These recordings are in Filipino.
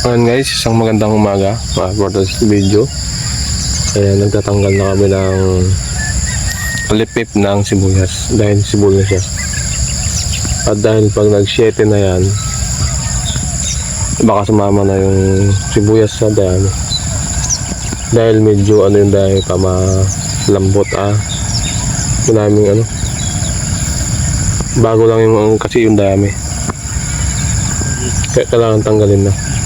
Ayan guys, isang magandang umaga para for this video. Kaya nagtatanggal na kami ng lipip ng sibuyas dahil sibuyas siya. At dahil pag nag-7 na yan, baka sumama na yung sibuyas sa dami. Dahil medyo ano yung dahil pa malambot ah. Maraming ano. Bago lang yung kasi yung dami. Kaya kailangan tanggalin na.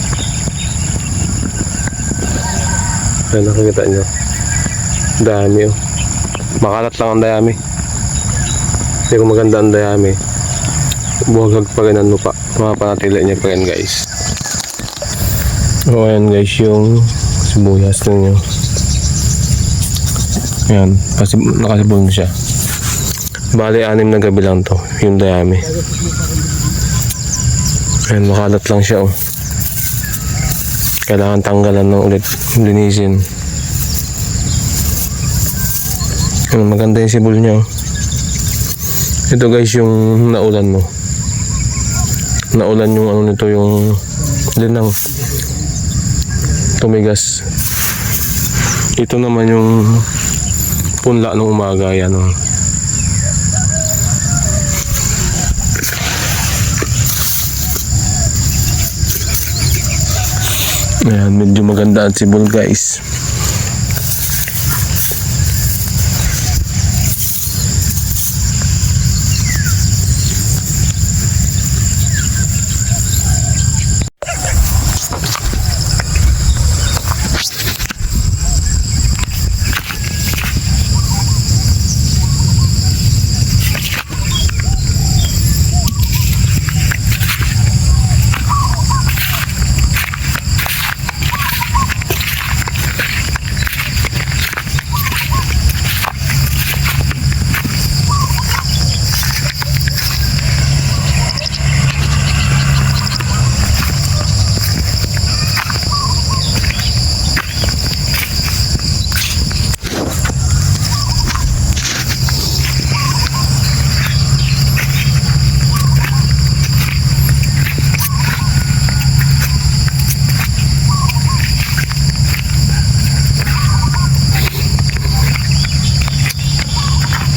Ayan, nakikita nyo. Dami oh. Makalat lang ang dayami. Hindi ko maganda ang dayami. Buhagag pa rin ang lupa. Mapanatili niya pa rin guys. So ayan guys yung sibuyas ninyo. Ayan. Kasi nakasibol na siya. Bali anim na gabi lang to. Yung dayami. Ayan makalat lang siya oh. Kailangan tanggalan ng ulit. Linisin. Maganda yung sibol niya. Ito guys yung naulan mo. Naulan yung ano nito yung linang. Tumigas. Ito naman yung punla ng umaga yan. Oh. Ayan, medyo maganda ang sibol guys.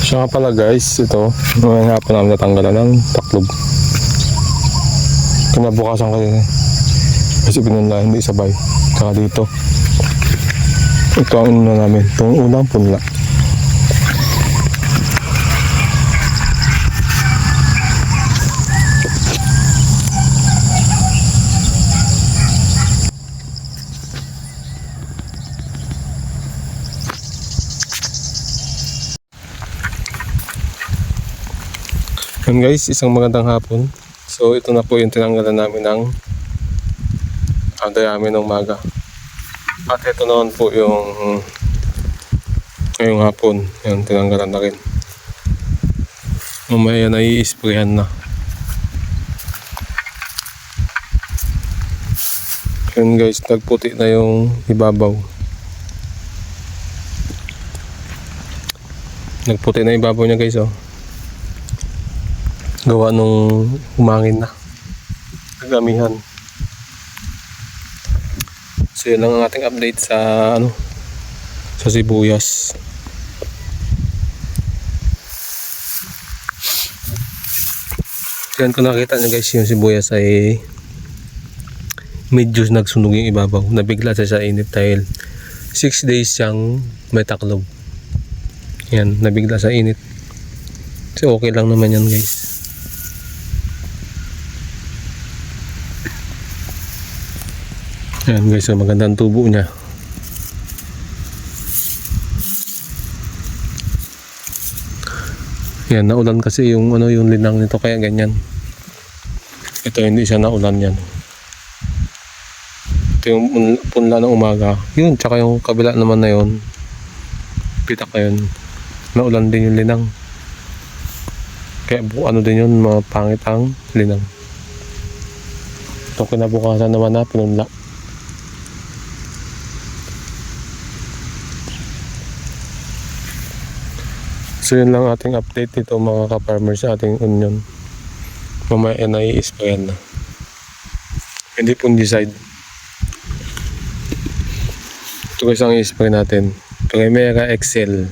Siya nga pala guys, ito, ngayon nga pa namin natanggalan ng taklob. Kinabukasan kasi, kasi pinunla, hindi sabay. Tsaka dito. Ito ang una namin, itong unang punla. Yan guys, isang magandang hapon. So ito na po yung tinanggalan namin ng ang dayami ng umaga. At ito naman po yung ngayong hapon. Yan, tinanggalan na rin. Mamaya na i-sprayan na. Yan guys, nagputi na yung ibabaw. Nagputi na ibabaw niya guys oh gawa nung umangin na. Nagamihan so yun lang ang ating update sa ano sa sibuyas. Yan kung nakita nyo guys yung sibuyas ay medyo nagsunog yung ibabaw. Nabigla siya sa init dahil 6 days siyang may taklob. Yan nabigla sa init. So okay lang naman yan guys Ayan guys, so magandang tubo niya. Yan, naulan kasi yung ano yung linang nito kaya ganyan. Ito hindi siya naulan yan. Ito yung pun- punla ng umaga. Yun, tsaka yung kabila naman na yun. Pitak na yun. Naulan din yung linang. Kaya ano din yun, mga pangit ang linang. Ito kinabukasan naman na pinunla. So yun lang ating update nito mga ka-farmers sa ating union. Mamaya NIS pa yan na. Hindi pong decide. Ito guys ang ispray natin. Primera Excel.